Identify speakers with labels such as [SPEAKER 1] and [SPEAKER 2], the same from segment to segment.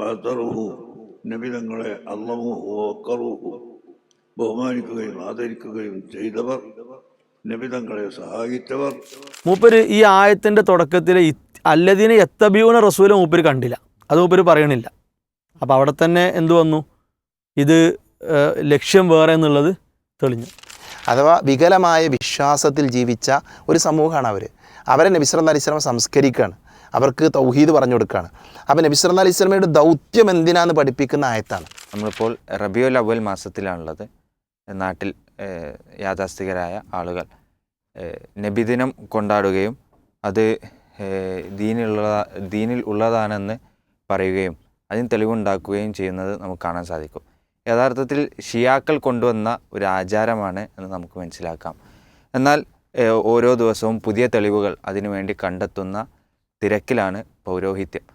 [SPEAKER 1] വാതറുഹു നബിതങ്ങളെ വക്കറുഹു ബഹുമാനിക്കുകയും ആദരിക്കുകയും ചെയ്തവർ നബിതങ്ങളെ സഹായിച്ചവർ.
[SPEAKER 2] മൂപ്പര് ഈ ആയത്തിന്റെ തുടക്കത്തിൽ അല്ലതിനെ എത്തബിയൂന റസൂല മൂപ്പര് കണ്ടില്ല. അത് മൂപ്പര് പറയണില്ല. അപ്പോൾ അവിടെ തന്നെ എന്തു വന്നു? ഇത് ലക്ഷ്യം വേറെ എന്നുള്ളത് തെളിഞ്ഞു.
[SPEAKER 3] അഥവാ വികലമായ വിശ്വാസത്തിൽ ജീവിച്ച ഒരു സമൂഹമാണ് അവർ അവരെ നബിസ്വലം അലിസ്ലാം സംസ്കരിക്കുകയാണ് അവർക്ക് തൗഹീദ് പറഞ്ഞു കൊടുക്കുകയാണ് അപ്പോൾ അലൈഹി സ്വലമയുടെ ദൗത്യം എന്തിനാന്ന് പഠിപ്പിക്കുന്ന ആയത്താണ്.
[SPEAKER 4] നമ്മളിപ്പോൾ റബിയുൽ അവൽ മാസത്തിലാണുള്ളത്. നാട്ടിൽ യാഥാസ്ഥികരായ ആളുകൾ നബിദിനം കൊണ്ടാടുകയും അത് ദീനിലുള്ള ദീനിൽ ഉള്ളതാണെന്ന് പറയുകയും അതിന് തെളിവുണ്ടാക്കുകയും ചെയ്യുന്നത് നമുക്ക് കാണാൻ സാധിക്കും. യഥാർത്ഥത്തിൽ ഷിയാക്കൾ കൊണ്ടുവന്ന ഒരു ആചാരമാണ് എന്ന് നമുക്ക് മനസ്സിലാക്കാം. എന്നാൽ ഓരോ ദിവസവും പുതിയ തെളിവുകൾ അതിനുവേണ്ടി കണ്ടെത്തുന്ന തിരക്കിലാണ് പൗരോഹിത്യം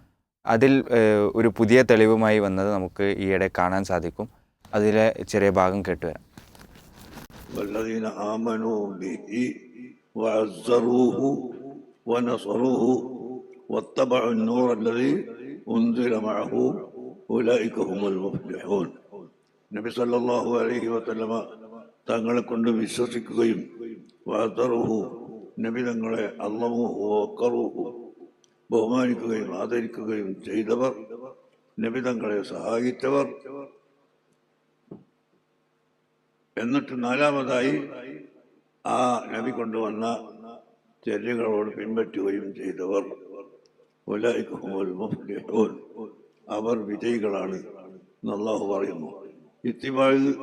[SPEAKER 4] അതിൽ ഏഹ്, ഒരു പുതിയ തെളിവുമായി വന്നത് നമുക്ക് ഈയിടെ കാണാൻ സാധിക്കും അതിലെ ചെറിയ ഭാഗം കേട്ടുവരാം
[SPEAKER 1] والذين آمنوا به وعزروه ونصروه واتبعوا النور الذي أنزل معه أولئك هم المفلحون നബി സല്ലല്ലാഹു അലൈഹി വസല്ലമ തങ്ങളെ കൊണ്ട് വിശ്വസിക്കുകയും വാതറുഹു നബി തങ്ങളെ അള്ളമുഹു വക്കറുഹു ബഹുമാനിക്കുകയും ആദരിക്കുകയും ചെയ്തവർ നബി തങ്ങളെ സഹായിച്ചവർ. എന്നിട്ട് നാലാമതായി ആ നബി കൊണ്ടുവന്ന ചര്യകളോട് പിൻപറ്റുകയും ചെയ്തവർ. അവർ വിജയികളാണ് എന്ന് അള്ളാഹു പറയുന്നു. ഇത്തിബാഴ്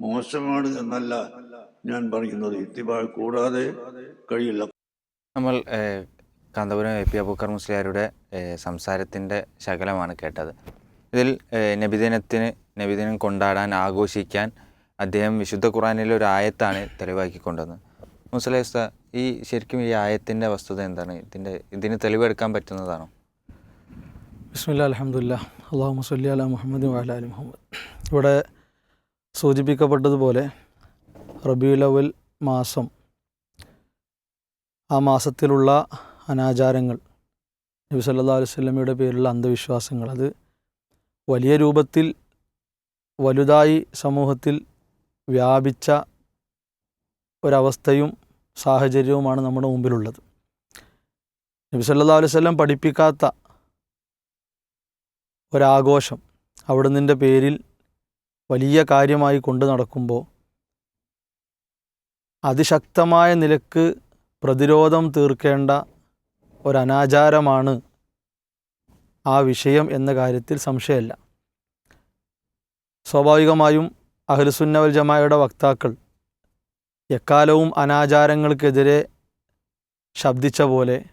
[SPEAKER 1] മോശമാണ് എന്നല്ല ഞാൻ പറയുന്നത്. ഇത്തിബാഴ് കൂടാതെ കഴിയില്ല.
[SPEAKER 4] നമ്മൾ കാന്തപുരം എ പി അബൂക്കർ മുസ്ലിയാരുടെ സംസാരത്തിന്റെ ശകലമാണ് കേട്ടത്. ഇതിൽ നബിദിനത്തിന് നബിദിനം കൊണ്ടാടാൻ ആഘോഷിക്കാൻ അദ്ദേഹം വിശുദ്ധ ഖുറാനിലെ ഒരു ആയത്താണ് തെളിവാക്കി കൊണ്ടുവന്നത് മുസ്ലിം ഉസ്താദ്, ഈ ശരിക്കും ഈ ആയത്തിന്റെ വസ്തുത എന്താണ്? ഇതിന്റെ ഇതിന് തെളിവെടുക്കാൻ പറ്റുന്നതാണോ?
[SPEAKER 2] ബിസ്മില്ല അലഹമുല്ല അള്ളാഹു മുസ്ലി അല മുഹമ്മദ് വാല അലി മുഹമ്മദ്. ഇവിടെ സൂചിപ്പിക്കപ്പെട്ടതുപോലെ റബിയുലവൽ മാസം ആ മാസത്തിലുള്ള അനാചാരങ്ങൾ. നബി സല്ലാ അലൈഹി സ്വലമയുടെ പേരിലുള്ള അന്ധവിശ്വാസങ്ങൾ. അത് വലിയ രൂപത്തിൽ വലുതായി സമൂഹത്തിൽ വ്യാപിച്ച ഒരവസ്ഥയും സാഹചര്യവുമാണ് നമ്മുടെ മുമ്പിലുള്ളത്. നബി സല്ലാ അലൈഹി സ്വലം പഠിപ്പിക്കാത്ത ഒരാഘോഷം അവിടുന്നിന്റെ പേരിൽ വലിയ കാര്യമായി കൊണ്ടു നടക്കുമ്പോൾ അതിശക്തമായ നിലയ്ക്ക് പ്രതിരോധം തീർക്കേണ്ട ഒരനാചാരമാണ് ആ വിഷയം എന്ന കാര്യത്തിൽ സംശയമല്ല. സ്വാഭാവികമായും അഹ്ലുസുന്നവൽ ജമായയുടെ വക്താക്കൾ എക്കാലവും അനാചാരങ്ങൾക്കെതിരെ ശബ്ദിച്ച പോലെ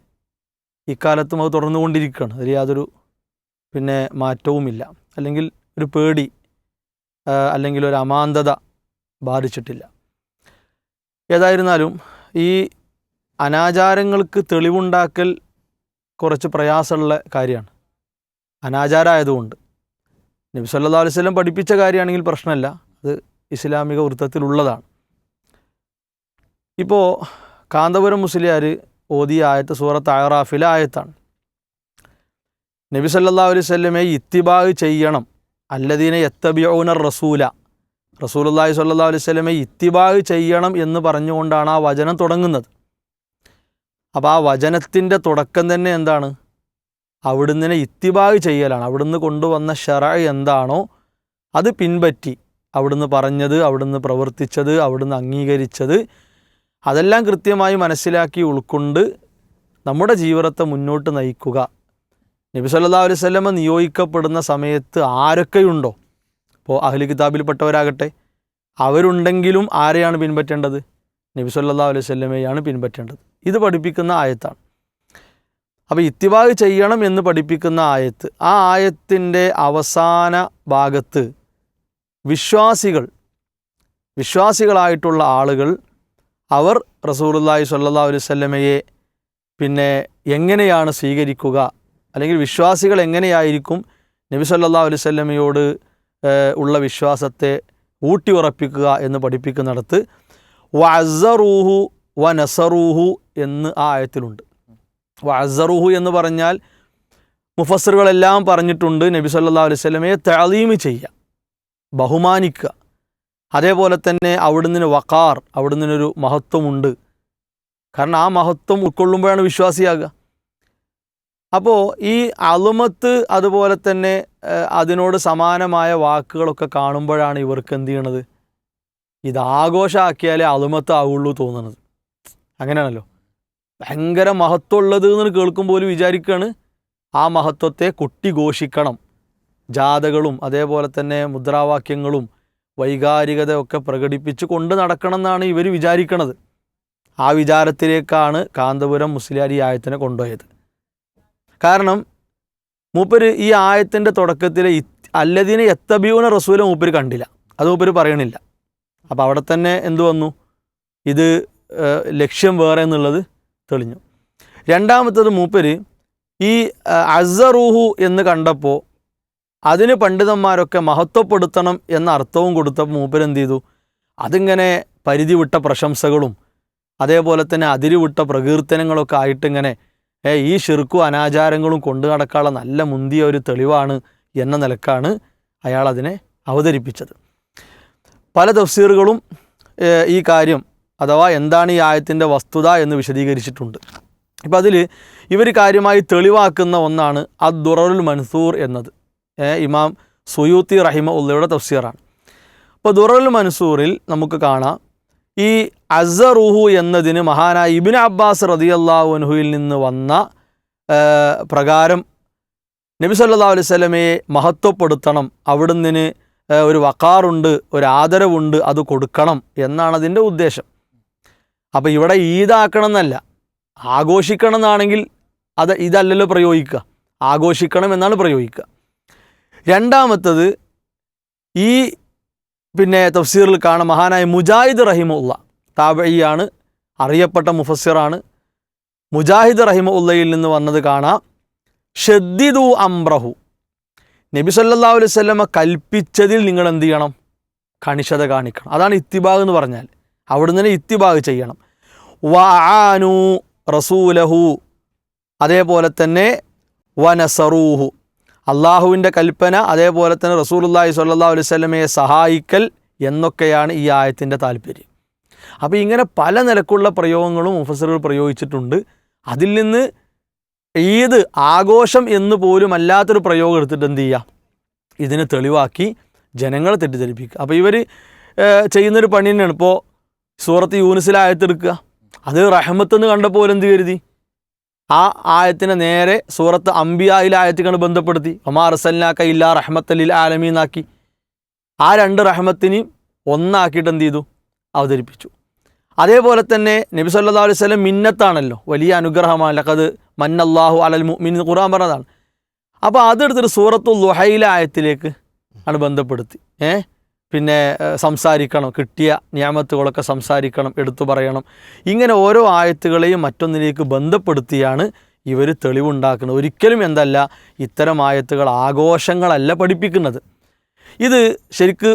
[SPEAKER 2] ഇക്കാലത്തും അത് തുടർന്നുകൊണ്ടിരിക്കുകയാണ്. അതിൽ യാതൊരു പിന്നെ മാറ്റവുമില്ല. അല്ലെങ്കിൽ ഒരു പേടി അല്ലെങ്കിൽ ഒരു അമാന്തത ബാധിച്ചിട്ടില്ല. ഏതായിരുന്നാലും ഈ അനാചാരങ്ങൾക്ക് തെളിവുണ്ടാക്കൽ കുറച്ച് പ്രയാസമുള്ള കാര്യമാണ്. അനാചാരമായതുകൊണ്ട് നബി സല്ലാ അലൈഹി സ്വലം പഠിപ്പിച്ച കാര്യമാണെങ്കിൽ പ്രശ്നമല്ല. അത് ഇസ്ലാമിക വൃത്തത്തിലുള്ളതാണ്. ഇപ്പോൾ കാന്തപുരം മുസ്ലിയാർ ഓതിയ ആയത്ത് സൂറത്ത് അയറാഫിലെ ആയത്താണ്. നബി സല്ലാ അലൈഹി സ്വല്ലമെ ഇത്തിബാഗ് ചെയ്യണം. അല്ലദീനെ എത്തബിയൂന റസൂല. റസൂലുള്ളാഹി സ്വല്ലല്ലാഹു അലൈഹി സ്വലമയെ ഇത്തിബാഗ് ചെയ്യണം എന്ന് പറഞ്ഞുകൊണ്ടാണ് ആ വചനം തുടങ്ങുന്നത്. അപ്പോൾ ആ വചനത്തിന്റെ തുടക്കം തന്നെ എന്താണ്? അവിടുന്ന് ഇത്തിബാഗ് ചെയ്യലാണ്. അവിടുന്ന് കൊണ്ടുവന്ന ഷറ എന്താണോ അത് പിൻപറ്റി. അവിടുന്ന് പറഞ്ഞത് അവിടുന്ന് പ്രവർത്തിച്ചത് അവിടുന്ന് അംഗീകരിച്ചത് അതെല്ലാം കൃത്യമായി മനസ്സിലാക്കി ഉൾക്കൊണ്ട് നമ്മുടെ ജീവിതത്തെ മുന്നോട്ട് നയിക്കുക. നബി സല്ലാ അലൈഹി സ്വലമ നിയോഗിക്കപ്പെടുന്ന സമയത്ത് ആരൊക്കെയുണ്ടോ? ഇപ്പോൾ അഹ്ലി കിതാബിൽപ്പെട്ടവരാകട്ടെ. അവരുണ്ടെങ്കിലും ആരെയാണ് പിൻപറ്റേണ്ടത്? നബി സല്ലാ അലൈഹി സ്വലമയാണ് പിൻപറ്റേണ്ടത്. ഇത് പഠിപ്പിക്കുന്ന ആയത്താണ്. അപ്പോൾ ഇത്തിബാഗ് ചെയ്യണം എന്ന് പഠിപ്പിക്കുന്ന ആയത്ത് ആ ആയത്തിന്റെ അവസാന ഭാഗത്ത് വിശ്വാസികൾ വിശ്വാസികളായിട്ടുള്ള ആളുകൾ അവർ റസൂലുള്ളാഹി സല്ലാ അലുസല്ലമയെ പിന്നെ എങ്ങനെയാണ് സ്വീകരിക്കുക അല്ലെങ്കിൽ വിശ്വാസികൾ എങ്ങനെയായിരിക്കും നബി സല്ലാ അലൈഹി വസല്ലമയോട് ഉള്ള വിശ്വാസത്തെ ഊട്ടി ഉറപ്പിക്കുക എന്ന് പഠിപ്പിക്കുന്നിടത്ത് വഅസറൂഹു വ നസറൂഹു എന്ന് ആ ആയത്തിലുണ്ട്. വസറൂഹു എന്ന് പറഞ്ഞാൽ മുഫസറുകളെല്ലാം പറഞ്ഞിട്ടുണ്ട് നബി സല്ലാ അലൈഹി സ്വലമയെ തളീമ് ചെയ്യുക ബഹുമാനിക്കുക. അതേപോലെ തന്നെ അവിടുന്ന് വക്കാർ അവിടുന്ന് മഹത്വമുണ്ട്. കാരണം ആ മഹത്വം ഉൾക്കൊള്ളുമ്പോഴാണ് വിശ്വാസിയാകുക. അപ്പോൾ ഈ അളുമത്ത് അതുപോലെ തന്നെ അതിനോട് സമാനമായ വാക്കുകളൊക്കെ കാണുമ്പോഴാണ് ഇവർക്ക് എന്ത് ചെയ്യണത്? ഇത് ആഘോഷമാക്കിയാലേ അളുമത്ത് ആവുള്ളൂ തോന്നുന്നത് അങ്ങനെയാണല്ലോ. ഭയങ്കര മഹത്വമുള്ളത് എന്ന് കേൾക്കുമ്പോൾ വിചാരിക്കുകയാണ് ആ മഹത്വത്തെ കൊട്ടി ഘോഷിക്കണം ജാഥകളും അതേപോലെ തന്നെ മുദ്രാവാക്യങ്ങളും വൈകാരികതയൊക്കെ പ്രകടിപ്പിച്ച് കൊണ്ട് നടക്കണം എന്നാണ് ഇവർ വിചാരിക്കണത്. ആ വിചാരത്തിലേക്കാണ് കാന്തപുരം മുസ്ലിയാർ ഈ ആയത്തിനെ കൊണ്ടുപോയത്. കാരണം മൂപ്പര് ഈ ആയത്തിന്റെ തുടക്കത്തിൽ അല്ലതിനെ എത്തബിയൂന റസൂല മൂപ്പര് കണ്ടില്ല. അത് മൂപ്പര് പറയണില്ല. അപ്പോൾ അവിടെ തന്നെ എന്തു വന്നു? ഇത് ലക്ഷ്യം വേറെ എന്നുള്ളത് തെളിഞ്ഞു. രണ്ടാമത്തത് മൂപ്പര് ഈ അസറൂഹു എന്ന് കണ്ടപ്പോൾ അതിന് പണ്ഡിതന്മാരൊക്കെ മഹത്വപ്പെടുത്തണം എന്ന അർത്ഥവും കൊടുത്തപ്പോൾ മൂപ്പര് എന്ത് ചെയ്തു? അതിങ്ങനെ പരിധി വിട്ട പ്രശംസകളും അതേപോലെ തന്നെ അതിരുവിട്ട പ്രകീർത്തനങ്ങളൊക്കെ ആയിട്ടിങ്ങനെ ഏ ഈ ഷിർക്കും അനാചാരങ്ങളും കൊണ്ടു നടക്കാനുള്ള നല്ല മുന്തിയ ഒരു തെളിവാണ് എന്ന നിലക്കാണ് അയാൾ അതിനെ അവതരിപ്പിച്ചത്. പല തഫ്സീറുകളും ഈ കാര്യം അഥവാ എന്താണ് ഈ ആയത്തിന്റെ വസ്തുത എന്ന് വിശദീകരിച്ചിട്ടുണ്ട്. ഇപ്പം അതിൽ ഇവർ കാര്യമായി തെളിവാക്കുന്ന ഒന്നാണ് അദ്ദുററുൽ മൻസൂർ എന്നത്. ഇമാം സുയൂത്തി റഹിമ ഉള്ളയുടെ തഫ്സീറാണ്. അപ്പോൾ ദുറൽ മൻസൂറിൽ നമുക്ക് കാണാം ഈ അസറുഹു എന്നതിന് മഹാനായ ഇബിൻ അബ്ബാസ് റതിയല്ലാഹു അൻഹുയിൽ നിന്ന് വന്ന പ്രകാരം നബി സല്ലാ അലൈഹി സ്വലമയെ മഹത്വപ്പെടുത്തണം അവിടുന്ന് ഒരു വക്കാറുണ്ട് ഒരു ആദരവുണ്ട് അത് കൊടുക്കണം എന്നാണ് അതിന്റെ ഉദ്ദേശം. അപ്പോൾ ഇവിടെ ഈദാക്കണം എന്നല്ല ആഘോഷിക്കണം എന്നാണെങ്കിൽ അത് ഇതല്ലല്ലോ പ്രയോഗിക്കുക. ആഘോഷിക്കണം എന്നാണ് പ്രയോഗിക്കുക. രണ്ടാമത്തത് ഈ പിന്നെ തഫ്സീറിൽ കാണാം മഹാനായ മുജാഹിദ് റഹിമുള്ള താബിയാണ് അറിയപ്പെട്ട മുഫസ്സിറാണ്. മുജാഹിദ് റഹിമുള്ളയിൽ നിന്ന് വന്നത് കാണാം. ഷദ്ദിദു അംബ്രഹു. നബി സല്ലാ അലൈഹി വസല്ലമ കൽപ്പിച്ചതിൽ നിങ്ങൾ എന്ത് ചെയ്യണം? കണിശത കാണിക്കണം. അതാണ് ഇത്തിബാഗ് എന്ന് പറഞ്ഞാൽ. അവിടുന്ന് തന്നെ ഇത്തിബാഗ് ചെയ്യണം. വആനു റസൂലഹു. അതേപോലെ തന്നെ വനസറൂഹു. അള്ളാഹുവിന്റെ കൽപ്പന അതേപോലെ തന്നെ റസൂലുള്ളാഹി സ്വല്ലല്ലാഹു അലൈഹി വസല്ലമയെ സഹായിക്കൽ എന്നൊക്കെയാണ് ഈ ആയത്തിന്റെ താല്പര്യം. അപ്പോൾ ഇങ്ങനെ പല നിലക്കുള്ള പ്രയോഗങ്ങളും മുഫസറുകൾ പ്രയോഗിച്ചിട്ടുണ്ട്. അതിൽ നിന്ന് ഈദ് ആഘോഷം എന്ന് പോലും അല്ലാത്തൊരു പ്രയോഗം എടുത്തിട്ട് എന്ത് ചെയ്യുക? ഇതിന് തെളിവാക്കി ജനങ്ങളെ തെറ്റിദ്ധരിപ്പിക്കുക. അപ്പോൾ ഇവർ ചെയ്യുന്നൊരു പണി തന്നെയാണ്. ഇപ്പോൾ സൂറത്ത് യൂനിസിലെ ആയത്തെടുക്കുക അത് റഹ്മത്തെന്ന് കണ്ടപ്പോൾ എന്ത് കരുതി? ആ ആയത്തിനെ നേരെ സൂറത്ത് അംബിയായിലെ ആയത്തിക്കാണ് ബന്ധപ്പെടുത്തി. ഒമാ റസല്ലാക്ക ഇല്ല റഹ്മത്തലിൽ ആലമീന്നാക്കി ആ രണ്ട് റഹ്മത്തിനെയും ഒന്നാക്കിയിട്ട് എന്ത് ചെയ്തു? അവതരിപ്പിച്ചു. അതേപോലെ തന്നെ നബി സല്ലാ അലൈഹി സ്വലം മിന്നത്താണല്ലോ. വലിയ അനുഗ്രഹമാണ്. അത് മന്നല്ലാഹു അലൽ മുഅ്മിൻ ഖുർആൻ പറഞ്ഞതാണ്. അപ്പോൾ അതെടുത്തിട്ട് സൂറത്തു ലുഹൈലായത്തിലേക്ക് ആണ് ബന്ധപ്പെടുത്തി. ഏ? പിന്നെ സംസാരിക്കണം കിട്ടിയ നിയമത്തുകളൊക്കെ സംസാരിക്കണം എടുത്തു പറയണം. ഇങ്ങനെ ഓരോ ആയത്തുകളെയും മറ്റൊന്നിലേക്ക് ബന്ധപ്പെടുത്തിയാണ് ഇവർ തെളിവുണ്ടാക്കുന്നത്. ഒരിക്കലും എന്തല്ല ഇത്തരം ആയത്തുകൾ ആഘോഷങ്ങളല്ല പഠിപ്പിക്കുന്നത്. ഇത് ശരിക്ക്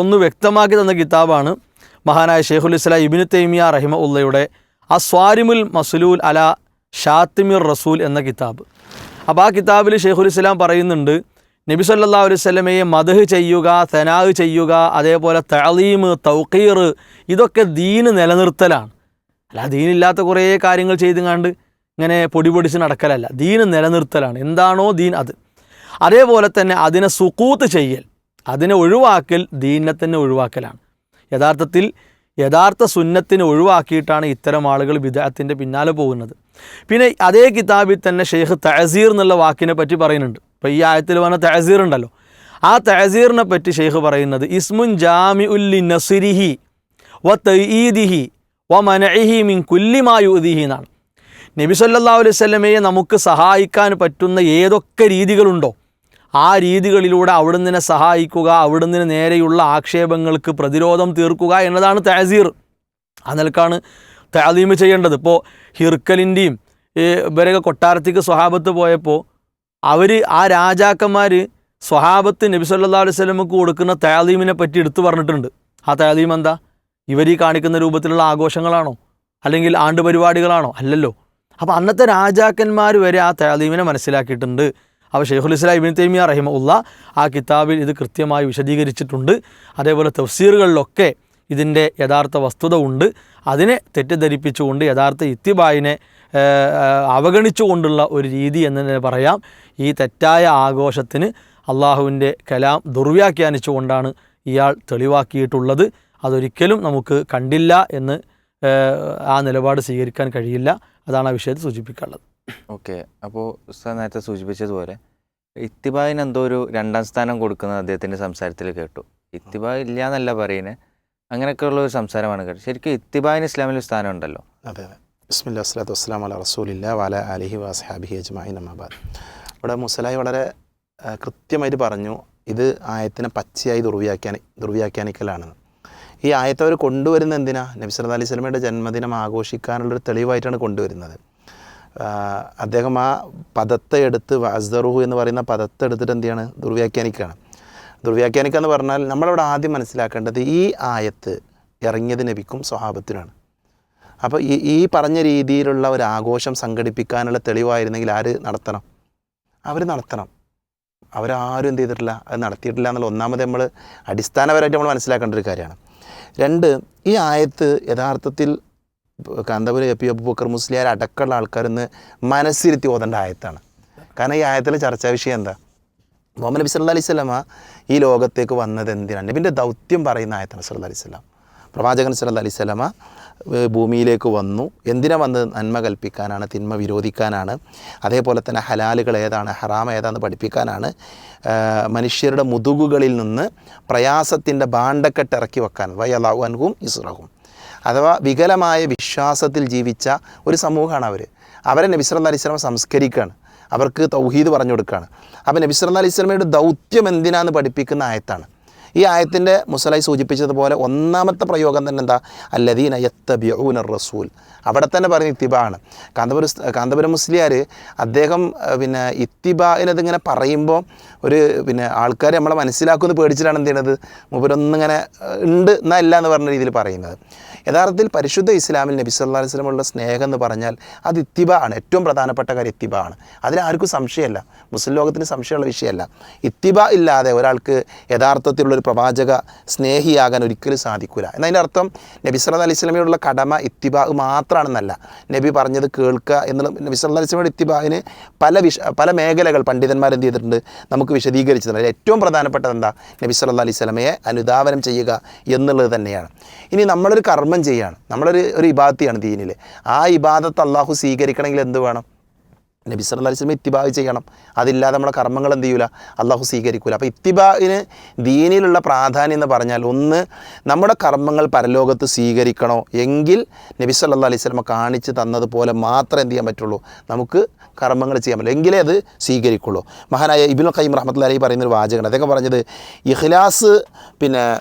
[SPEAKER 2] ഒന്ന് വ്യക്തമാക്കി തന്ന കിതാബാണ് മഹാനായ ഷെയ്ഖുൽ ഇസ്ലാം ഇബിന് തൈമിയ റഹിമ ഉള്ളയുടെ അസ്വാരിമുൽ മസുലൂൽ അല ഷാത്തിമിർ റസൂൽ എന്ന കിതാബ്. അപ്പോൾ ആ കിതാബിൽ ഷെയ്ഖുൽ ഇസ്ലാം പറയുന്നുണ്ട് നബി സല്ലല്ലാഹു അലൈഹി വസല്ലമയെ മദഹ് ചെയ്യുക തനാഹ് ചെയ്യുക അതേപോലെ തളീമ് തൗക്കീർ ഇതൊക്കെ ദീന് നിലനിർത്തലാണ്. അല്ല ദീനില്ലാത്ത കുറേ കാര്യങ്ങൾ ചെയ്തുങ്ങാണ്ട് ഇങ്ങനെ പൊടി പൊടിച്ച് നടക്കലല്ല. ദീന് നിലനിർത്തലാണ്. എന്താണോ ദീൻ അത്. അതേപോലെ തന്നെ അതിനെ സുക്കൂത്ത് ചെയ്യൽ അതിനെ ഒഴിവാക്കൽ ദീനിനെ തന്നെ ഒഴിവാക്കലാണ്. യഥാർത്ഥത്തിൽ യഥാർത്ഥ സുന്നത്തിനെ ഒഴിവാക്കിയിട്ടാണ് ഇത്തരം ആളുകൾ വിദേഹത്തിന്റെ പിന്നാലെ പോകുന്നത്. പിന്നെ അതേ കിതാബിൽ തന്നെ ഷെയ്ഖ് തഹസീർ എന്നുള്ള വാക്കിനെ പറ്റി പറയുന്നുണ്ട്. ഇപ്പോൾ ഈ ആയത്തിൽ പറഞ്ഞ തഹസീർ ഉണ്ടല്ലോ. ആ തഹസീറിനെ പറ്റി ഷെയ്ഖ് പറയുന്നത് ഇസ്മുൻ ജാമി ഉല്ലി നസിരിഹി വ തയ്യീദിഹി വ മനഇഹി മിൻ കുല്ലിമായുദിഹി എന്നാണ്. നബി സല്ലാ അലൈഹി വസല്ലമയെ നമുക്ക് സഹായിക്കാൻ പറ്റുന്ന ഏതൊക്കെ രീതികളുണ്ടോ ആ രീതികളിലൂടെ അവിടുന്ന് സഹായിക്കുക അവിടുന്ന് നേരെയുള്ള ആക്ഷേപങ്ങൾക്ക് പ്രതിരോധം തീർക്കുക എന്നതാണ് തഹസീർ ആ നിലക്കാണ് താലീമ് ചെയ്യേണ്ടത്. ഇപ്പോൾ ഹിർക്കലിന്റെയും ഇവരൊക്കെ കൊട്ടാരത്തേക്ക് സ്വഹാബത്ത് പോയപ്പോൾ അവർ ആ രാജാക്കന്മാർ സ്വഹാബത്ത് നബി സല്ലല്ലാഹു അലൈഹി സ്വലമുക്ക് കൊടുക്കുന്ന താലീമിനെ പറ്റി എടുത്തു പറഞ്ഞിട്ടുണ്ട്. ആ താലീം എന്താ? ഇവർ ഈ കാണിക്കുന്ന രൂപത്തിലുള്ള ആഘോഷങ്ങളാണോ? അല്ലെങ്കിൽ ആണ്ട് പരിപാടികളാണോ? അല്ലല്ലോ. അപ്പോൾ അന്നത്തെ രാജാക്കന്മാർ വരെ ആ താലീമിനെ മനസ്സിലാക്കിയിട്ടുണ്ട്. അപ്പോൾ ഷെയ്ഖുൽ ഇസ്ലാം ഇബിൻ തൈമിയ റഹിമ ഉള്ള ആ കിതാബിൽ ഇത് കൃത്യമായി വിശദീകരിച്ചിട്ടുണ്ട്. അതേപോലെ തഫ്സീറുകളിലൊക്കെ ഇതിന്റെ യഥാർത്ഥ വസ്തുത ഉണ്ട്. അതിനെ തെറ്റിദ്ധരിപ്പിച്ചുകൊണ്ട് യഥാർത്ഥ ഇത്തിബായിനെ അവഗണിച്ചുകൊണ്ടുള്ള ഒരു രീതി എന്ന് തന്നെ പറയാം. ഈ തെറ്റായ ആഘോഷത്തിന് അള്ളാഹുവിന്റെ കലാം ദുർവ്യാഖ്യാനിച്ചുകൊണ്ടാണ് ഇയാൾ തെളിവാക്കിയിട്ടുള്ളത്. അതൊരിക്കലും നമുക്ക് കണ്ടില്ല എന്ന് ആ നിലപാട് സ്വീകരിക്കാൻ കഴിയില്ല. അതാണ് ആ വിഷയത്തിൽ സൂചിപ്പിക്കാനുള്ളത്.
[SPEAKER 4] ഓക്കെ. അപ്പോൾ ഉസ്താദ് നേരത്തെ സൂചിപ്പിച്ചതുപോലെ ഇത്തിബായിന് എന്തോ ഒരു രണ്ടാം സ്ഥാനം കൊടുക്കുന്നത് അദ്ദേഹത്തിന്റെ സംസാരത്തിൽ കേട്ടു. ഇത്തിബാ ഇല്ല എന്നല്ല പറയുന്നത് അങ്ങനെയൊക്കെയുള്ള ഒരു സംസാരമാണ് കേട്ടത്. ശരിക്കും ഇത്തിബായിന് ഇസ്ലാമിൽ ഒരു സ്ഥാനം ഉണ്ടല്ലോ.
[SPEAKER 3] അതെ അതെ. ബിസ്മില്ലാ സ്വലാത്തു വസ്സലാം അല റസൂലില്ല വാല അലഹി വാസ്ഹാബിഹി അജ്മായി നമാബാദ് ഇവിടെ മുസലായി വളരെ കൃത്യമായിട്ട് പറഞ്ഞു ഇത് ആയത്തിനെ പച്ചയായി ദുർവ്യാഖ്യാന ദുർവ്യാഖ്യാനിക്കലാണ്. ഈ ആയത്തെ അവർ കൊണ്ടുവരുന്നത് എന്തിനാ? നബി സല്ലല്ലാഹു അലൈഹി സ്വലമയുടെ ജന്മദിനം ആഘോഷിക്കാനുള്ളൊരു തെളിവായിട്ടാണ് കൊണ്ടുവരുന്നത്. അദ്ദേഹം ആ പദത്തെ എടുത്ത് വസ്ദറുഹു എന്ന് പറയുന്ന പദത്തെ എടുത്തിട്ട് എന്ത് ദുർവ്യാഖ്യാനിക്കുകയാണ്. ദുർവ്യാഖ്യാനിക്കുക എന്ന് പറഞ്ഞാൽ നമ്മളവിടെ ആദ്യം മനസ്സിലാക്കേണ്ടത് ഈ ആയത്ത് ഇറങ്ങിയത് നബിക്കും സ്വഹാബത്തിനാണ്. അപ്പോൾ ഈ ഈ പറഞ്ഞ രീതിയിലുള്ള ഒരു ആഘോഷം സംഘടിപ്പിക്കാനുള്ള തെളിവായിരുന്നെങ്കിൽ ആര് നടത്തണം? അവർ നടത്തണം. അവരാരും എന്ത് ചെയ്തിട്ടില്ല അത് നടത്തിയിട്ടില്ല എന്നുള്ള ഒന്നാമത് നമ്മൾ അടിസ്ഥാനപരമായിട്ട് നമ്മൾ മനസ്സിലാക്കേണ്ട ഒരു കാര്യമാണ്. രണ്ട് ഈ ആയത്ത് യഥാർത്ഥത്തിൽ കാന്തപുരം എ പി അബുബക്കർ മുസ്ലിയാർ അടക്കമുള്ള ആൾക്കാരൊന്ന് മനസ്സിരുത്തി ഓതേണ്ട ആയത്താണ്. കാരണം ഈ ആയത്തിലെ ചർച്ചാ വിഷയം എന്താ? മുഹമ്മദ് നബി സല്ലാ അലൈഹി സ്വലമ ഈ ലോകത്തേക്ക് വന്നത് എന്തിനാണ്? നബിന്റെ ദൗത്യം പറയുന്ന ആയത്താണ് സല്ലാ അലൈഹി സ്വലാം പ്രവാചകൻ സല്ലാ അലൈഹി സ്വലമ ഭൂമിയിലേക്ക് വന്നു. എന്തിനാ വന്നത് നന്മ കൽപ്പിക്കാനാണ് തിന്മ വിരോധിക്കാനാണ്? അതേപോലെ തന്നെ ഹലാലുകൾ ഏതാണ് ഹറാം ഏതാണെന്ന് പഠിപ്പിക്കാനാണ്. മനുഷ്യരുടെ മുതുകുകളിൽ നിന്ന് പ്രയാസത്തിന്റെ ബാണ്ടക്കെട്ട് ഇറക്കി വെക്കാൻ. വയലാഹു അൻഹും ഇസ്രഹും അഥവാ വികലമായ വിശ്വാസത്തിൽ ജീവിച്ച ഒരു സമൂഹമാണ് അവർ അവരെ നബിസ്വലം അലൈഹി സ്വലം സംസ്കരിക്കുകയാണ് അവർക്ക് തൗഹീദ് പറഞ്ഞു കൊടുക്കുകയാണ് അപ്പോൾ നബിസ്വലം അലൈഹി സ്വലമയുടെ ദൗത്യം എന്തിനാന്ന് പഠിപ്പിക്കുന്ന ആയത്താണ്. ഈ ആയത്തിന്റെ മുസലായി സൂചിപ്പിച്ചതുപോലെ ഒന്നാമത്തെ പ്രയോഗം തന്നെ എന്താ? അല്ലദീന യത്തബിഊന റസൂൽ. അവിടെ തന്നെ പറയുന്ന ഇത്തിബാണ്. കാന്തപുര കാന്തപുരം മുസ്ലിയാർ അദ്ദേഹം പിന്നെ ഇത്തിബ എന്നതിങ്ങനെ പറയുമ്പോൾ ഒരു പിന്നെ ആൾക്കാർ നമ്മളെ മനസ്സിലാക്കുമെന്ന് പേടിച്ചിട്ടാണ് എന്ത് ചെയ്യണത്? മൂപ്പരൊന്നിങ്ങനെ ഉണ്ട് എന്നല്ല എന്ന് പറഞ്ഞ രീതിയിൽ പറയുന്നത്. യഥാർത്ഥത്തിൽ പരിശുദ്ധ ഇസ്ലാമിൽ നബി സല്ലല്ലാഹു അലൈഹി വസല്ലമയുള്ള സ്നേഹം എന്ന് പറഞ്ഞാൽ അത് ഇത്തിബ ആണ് ഏറ്റവും പ്രധാനപ്പെട്ട കാര്യം ഇത്തിബ ആണ് അതിലാർക്കും സംശയമല്ല. മുസ്ലിം ലോകത്തിന് സംശയമുള്ള വിഷയമല്ല. ഇത്തിബ ഇല്ലാതെ ഒരാൾക്ക് യഥാർത്ഥത്തിലുള്ളൊരു പ്രവാചക സ്നേഹിയാകാൻ ഒരിക്കലും സാധിക്കില്ല എന്നതിന്റെ അർത്ഥം നബി സല്ലാ അലൈഹി വസല്ലമയോടുള്ള കടമ ഇത്തിബ മാത്രമാണെന്നല്ല നബി പറഞ്ഞത് കേൾക്കുക എന്നുള്ള നബി സല്ലാ അലൈഹി വസല്ലമയുടെ ഇത്തിബാഹിന് പല വിഷ പല മേഖലകൾ പണ്ഡിതന്മാർ എന്ത് ചെയ്തിട്ടുണ്ട്? നമുക്ക് വിശദീകരിച്ചു അതിൽ ഏറ്റവും പ്രധാനപ്പെട്ടത് എന്താ? നബി സല്ലാ അലൈഹി സ്വലമയെ അനുധാവനം ചെയ്യുക എന്നുള്ളത് തന്നെയാണ്. ഇനി നമ്മളൊരു കർമ്മം ചെയ്യുകയാണ് നമ്മളൊരു ഒരു ഇബാദത്തിയാണ് ദീനിൽ ആ ഇബാദത്ത് അള്ളാഹു സ്വീകരിക്കണമെങ്കിൽ എന്ത് വേണം? നബി സല്ലല്ലാഹു അലൈഹി വസല്ലം ഇത്തിബാ ചെയ്യണം. അതില്ലാതെ നമ്മുടെ കർമ്മങ്ങൾ എന്ത് ചെയ്യൂല? അള്ളാഹു സ്വീകരിക്കൂല. അപ്പോൾ ഇത്തിബാവിന് ദീനിലുള്ള പ്രാധാന്യം എന്ന് പറഞ്ഞാൽ ഒന്ന് നമ്മുടെ കർമ്മങ്ങൾ പരലോകത്ത് സ്വീകരിക്കണോ? എങ്കിൽ നബി സല്ലല്ലാഹു അലൈഹി വസല്ലം കാണിച്ചു തന്നതുപോലെ മാത്രമേ എന്ത് ചെയ്യാൻ പറ്റുള്ളൂ? നമുക്ക് കർമ്മങ്ങൾ ചെയ്യാൻ പറ്റുള്ളൂ. എങ്കിലേ അത് സ്വീകരിക്കുള്ളൂ. മഹാനായ ഇബിൻ ഖൈം അലൈഹി പറയുന്നൊരു വാചകമാണ് അദ്ദേഹം പറഞ്ഞത് ഇഖ്ലാസ് പിന്നെ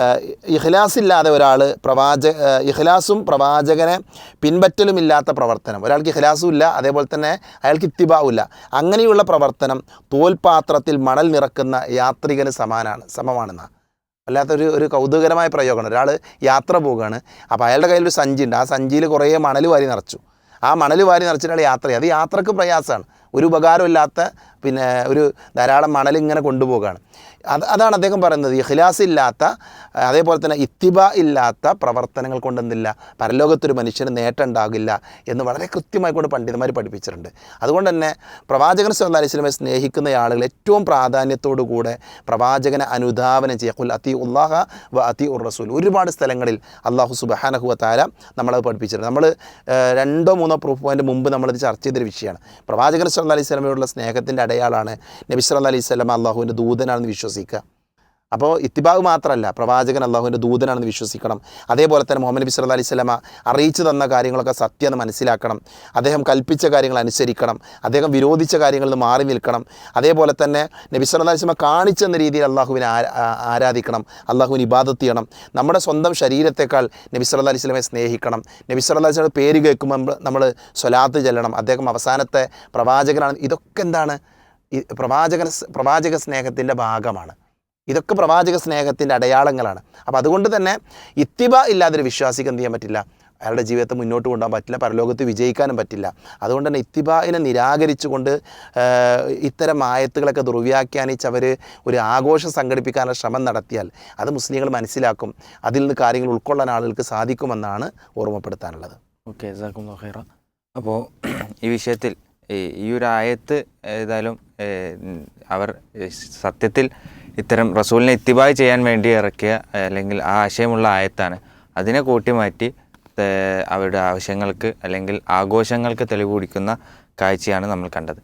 [SPEAKER 3] ഏഹ്, ഇഖ്ലാസ് ഇല്ലാതെ ഒരാൾ പ്രവാച ഇഖ്ലാസും പ്രവാചകനെ പിൻപറ്റലും ഇല്ലാത്ത പ്രവർത്തനം. ഒരാൾക്ക് ഇഖ്ലാസും ഇല്ല അതേപോലെ തന്നെ അയാൾക്ക് ഇത്തിബാവും ഇല്ല അങ്ങനെയുള്ള പ്രവർത്തനം തോൽപാത്രത്തിൽ മണൽ നിറക്കുന്ന യാത്രികന് സമാനാണ് സമമാണെന്നാണ് അല്ലാത്തൊരു ഒരു കൗതുകരമായ പ്രയോഗമാണ്. ഒരാൾ യാത്ര പോവുകയാണ് അപ്പോൾ അയാളുടെ കയ്യിൽ ഒരു സഞ്ചി ഉണ്ട് ആ സഞ്ചിയിൽ കുറേ മണൽ വാരി നിറച്ചു. ആ മണൽ വാരി നിറച്ചിട്ട് അയാൾ യാത്ര അത് യാത്രയ്ക്ക് പ്രയാസമാണ്. ഒരു ഉപകാരമില്ലാത്ത പിന്നെ ഒരു ധാരാളം മണൽ ഇങ്ങനെ കൊണ്ടുപോവുകയാണ്. അത് അതാണ് അദ്ദേഹം പറയുന്നത്. ഇഖ്ലാസ് ഇല്ലാത്ത അതേപോലെ തന്നെ ഇത്തിബ ഇല്ലാത്ത പ്രവർത്തനങ്ങൾ കൊണ്ടെന്നില്ല. പരലോകത്തൊരു മനുഷ്യന് നേട്ടം ഉണ്ടാകില്ല എന്ന് വളരെ കൃത്യമായി കൊണ്ട് പണ്ഡിതന്മാർ പഠിപ്പിച്ചിട്ടുണ്ട്. അതുകൊണ്ട് തന്നെ പ്രവാചകൻ വസല്ലമയെ സ്നേഹിക്കുന്ന ആളുകൾ ഏറ്റവും പ്രാധാന്യത്തോടു കൂടെ പ്രവാചകനെ അനുധാവനം ചെയ്യുക. കുൽ അതി ഉള്ളാഹ വ അതി ഉർ റസൂൽ. ഒരുപാട് സ്ഥലങ്ങളിൽ അള്ളാഹു സുബഹാനഹുവ താര നമ്മളത് പഠിപ്പിച്ചിട്ടുണ്ട്. നമ്മൾ രണ്ടോ മൂന്നോ പ്രൂഫ് പോയിന്റ് മുമ്പ് നമ്മളിത് ചർച്ച ചെയ്തൊരു വിഷയമാണ്. പ്രവാചകൻ സല്ലല്ലാഹു അലൈഹി സ്വലമയോടുള്ള സ്നേഹത്തിന്റെ അടയാളാണ് നബി സല്ലല്ലാഹു അലൈഹി വസല്ലമ അള്ളാഹുവിന്റെ ദൂതനാണെന്ന് വിശ്വസിക്കുക. അപ്പോൾ ഇത്തിബാവ് മാത്രമല്ല പ്രവാചകൻ അള്ളാഹുവിന്റെ ദൂതനാണെന്ന് വിശ്വസിക്കണം. അതേപോലെ തന്നെ മുഹമ്മദ് നബി സല്ലാ അലൈഹി അറിയിച്ചു തന്ന കാര്യങ്ങളൊക്കെ സത്യം മനസ്സിലാക്കണം. അദ്ദേഹം കൽപ്പിച്ച കാര്യങ്ങൾ അനുസരിക്കണം. അദ്ദേഹം വിരോധിച്ച കാര്യങ്ങളിൽ നിന്ന് മാറി നിൽക്കണം. അതേപോലെ തന്നെ നബി സല്ലാ അലൈഹി കാണിച്ചെന്ന രീതിയിൽ അള്ളാഹുവിനെ ആരാധിക്കണം. അള്ളാഹുവിന് ഇബാദത്ത് ചെയ്യണം. നമ്മുടെ സ്വന്തം ശരീരത്തെക്കാൾ നബി സല്ലാ അലൈഹി വസല്ലമയെ സ്നേഹിക്കണം. നബി സല്ലാ അലൈഹി വസല്ലമയുടെ പേര് കേൾക്കുമ്പോൾ നമ്മൾ സ്വലാത്ത് ചെല്ലണം. അദ്ദേഹം അവസാനത്തെ പ്രവാചകനാണ്. ഇതൊക്കെ എന്താണ്? പ്രവാചകൻ പ്രവാചക സ്നേഹത്തിന്റെ ഭാഗമാണ്. ഇതൊക്കെ പ്രവാചക സ്നേഹത്തിന്റെ അടയാളങ്ങളാണ്. അപ്പോൾ അതുകൊണ്ട് തന്നെ ഇത്തിബ ഇല്ലാതൊരു വിശ്വാസിക്ക് എന്ത് ചെയ്യാൻ പറ്റില്ല? അയാളുടെ ജീവിതത്തെ മുന്നോട്ട് കൊണ്ടുപോകാൻ പറ്റില്ല പരലോകത്ത് വിജയിക്കാനും പറ്റില്ല. അതുകൊണ്ട് തന്നെ ഇത്തിബായിനെ നിരാകരിച്ചുകൊണ്ട് ഇത്തരം ആയത്തുകളൊക്കെ ദുർവ്യാഖ്യാനിച്ച് അവർ ഒരു ആഘോഷം സംഘടിപ്പിക്കാനുള്ള ശ്രമം നടത്തിയാൽ അത് മുസ്ലിങ്ങൾ മനസ്സിലാക്കും. അതിൽ നിന്ന് കാര്യങ്ങൾ ഉൾക്കൊള്ളാൻ ആളുകൾക്ക് സാധിക്കുമെന്നാണ് ഓർമ്മപ്പെടുത്താനുള്ളത്.
[SPEAKER 4] ഓക്കെ അപ്പോൾ ഈ വിഷയത്തിൽ ഈ ഒരു ആയത്ത് ഏതായാലും അവർ സത്യത്തിൽ ഇത്തരം റസൂലിനെ ഇത്തിബായ് ചെയ്യാൻ വേണ്ടി ഇറക്കിയ അല്ലെങ്കിൽ ആ ആശയമുള്ള ആയത്താണ്. അതിനെ കൂട്ടിമാറ്റി അവരുടെ ആവശ്യങ്ങൾക്ക് അല്ലെങ്കിൽ ആഘോഷങ്ങൾക്ക് തെളിവ് കാഴ്ചയാണ് നമ്മൾ കണ്ടത്.